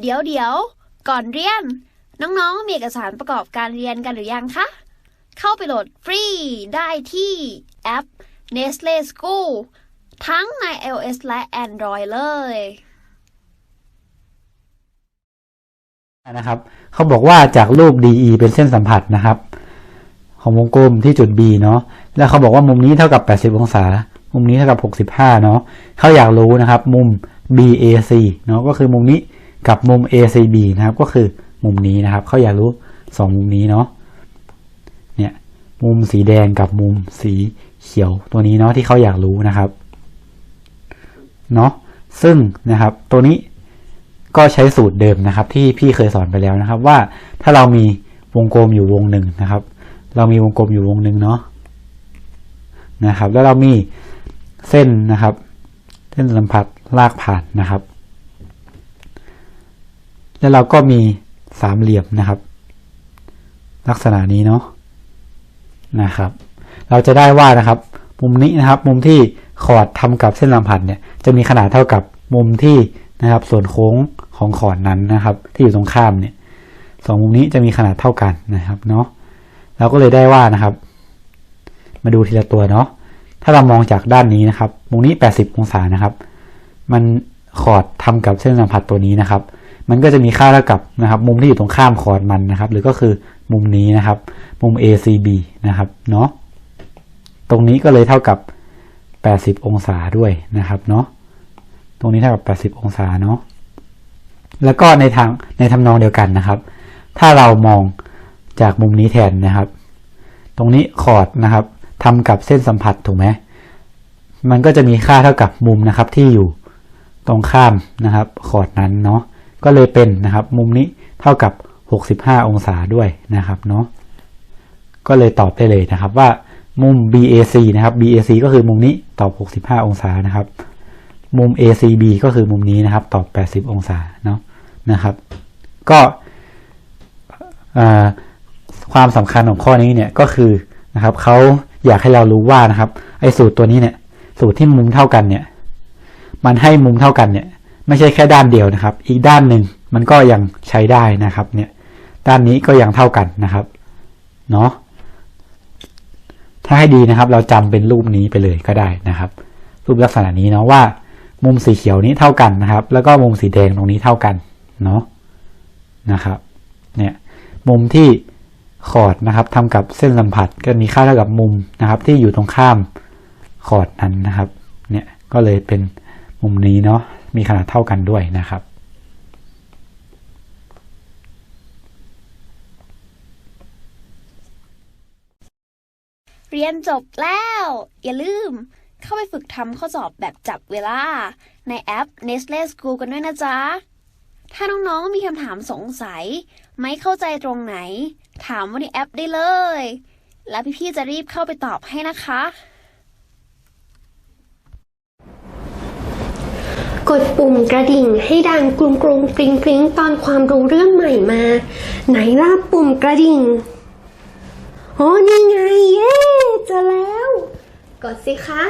เดี๋ยวเดี๋ยวก่อนเรียน น้องๆ มีเอกสารประกอบการเรียนกันหรือยังคะ เข้าไปโหลดฟรีได้ที่แอป Nestle School ทั้งใน iOS และ Android เลยนะครับเขาบอกว่าจากรูป DE เป็นเส้นสัมผัสนะครับ ของวงกลมที่จุด B เนาะแล้วเขาบอกว่ามุมนี้เท่ากับ 80 องศา มุมนี้เท่ากับ 65 เนาะเขาอยากรู้นะครับ มุม BAC เนาะก็คือมุมนี้ กับมุม ACB นะครับ ก็คือมุมนี้นะครับ เขาอยากรู้ 2 มุมนี้เนาะ เนี่ย มุมสีแดงกับมุมสีเขียวตัวนี้เนาะที่เขาอยากรู้นะครับ เนาะ ซึ่งนะครับตัวนี้ก็ใช้สูตรเดิมนะครับ ที่พี่เคยสอนไปแล้วนะครับ ว่าถ้าเรามีวงกลมอยู่วงหนึ่งนะครับ เรามีวงกลมอยู่วงหนึ่งเนาะนะครับ แล้วเรามีเส้นนะครับ เส้นสัมผัสลากผ่านนะครับ แล้วเราก็มีสามเหลี่ยมนะครับ ลักษณะนี้เนาะนะครับ เราจะได้ว่านะครับ มุมนี้นะครับ มุมที่ขอดทำกับเส้นสัมผัสเนี่ยจะมีขนาดเท่ากับมุมที่นะครับ ส่วนโค้งของขอดนั้นนะครับ ที่อยู่ตรงข้ามเนี่ยสองมุมนี้จะมีขนาดเท่ากันนะครับเนาะเราก็เลยได้ว่านะครับ มาดูทีละตัวเนาะถ้าเรามองจากด้านนี้นะครับ มุมนี้ 80 องศานะครับ มันขอดทำกับเส้นสัมผัสตัวนี้นะครับ มันก็จะมีค่าเท่ากับนะครับมุมที่อยู่ตรงข้ามขอดมันนะครับ หรือก็คือมุมนี้นะครับ มุม ACB นะครับเนาะตรงนี้ก็เลยเท่ากับ 80 องศาด้วยนะครับเนาะตรงนี้เท่ากับ 80 องศาเนาะแล้วก็ในทางในทำนองเดียวกันนะครับ ถ้าเรามองจากมุมนี้แทนนะครับ ตรงนี้คอร์ดนะครับทำกับเส้นสัมผัสถูกไหมมันก็จะมีค่าเท่ากับมุมนะครับที่อยู่ตรงข้ามนะครับคอร์ดนั้นเนาะ ก็เลยเป็นนะครับ มุมนี้เท่ากับ 65 องศาด้วยนะครับเนาะก็เลยตอบได้เลยนะครับว่ามุม BAC นะครับ BAC ก็คือมุมนี้ตอบ 65 องศานะครับ มุม ACB ก็คือมุมนี้นะครับ ตอบ 80 องศาเนาะนะครับ ก็ความสำคัญของข้อนี้เนี่ยก็คือนะครับเขาอยากให้เรารู้ว่านะครับไอ้สูตรตัวนี้เนี่ย สูตรที่มุมเท่ากันเนี่ย มันให้มุมเท่ากันเนี่ย ไม่ใช่แค่ด้านเดียวนะครับ อีกด้านหนึ่งมันก็ยังใช้ได้นะครับเนี่ยด้านนี้ก็ยังเท่ากันนะครับเนาะถ้าให้ดีนะครับ เราจำเป็นรูปนี้ไปเลยก็ได้นะครับ รูปลักษณะนี้เนาะว่า มุมสีเขียวนี้เท่ากันนะครับ แล้วก็มุมสีแดงตรงนี้เท่ากันเนาะนะครับเนี่ยมุมที่ขอดนะครับทำกับเส้นสัมผัสก็มีค่าเท่ากับมุมนะครับ ที่อยู่ตรงข้ามขอดนั้นนะครับ เนี่ยก็เลยเป็นมุมนี้เนาะ มีขนาดเท่ากันด้วยนะครับ เรียนจบแล้ว อย่าลืมเข้าไปฝึกทำข้อสอบแบบจับเวลา ในแอป Nestle School กันด้วยนะจ๊ะ ถ้าน้องๆมีคำถามสงสัย ไม่เข้าใจตรงไหน ถามว่าในแอปได้เลย แล้วพี่ๆจะรีบเข้าไปตอบให้นะคะ กดปุ่มกระดิ่งให้ดังกรุงกรุงกริงกริงตอนความรู้เรื่องใหม่มา ไหนล่ะปุ่มกระดิ่ง โอ้นี่ไง เย้เจอแล้ว กดสิคะ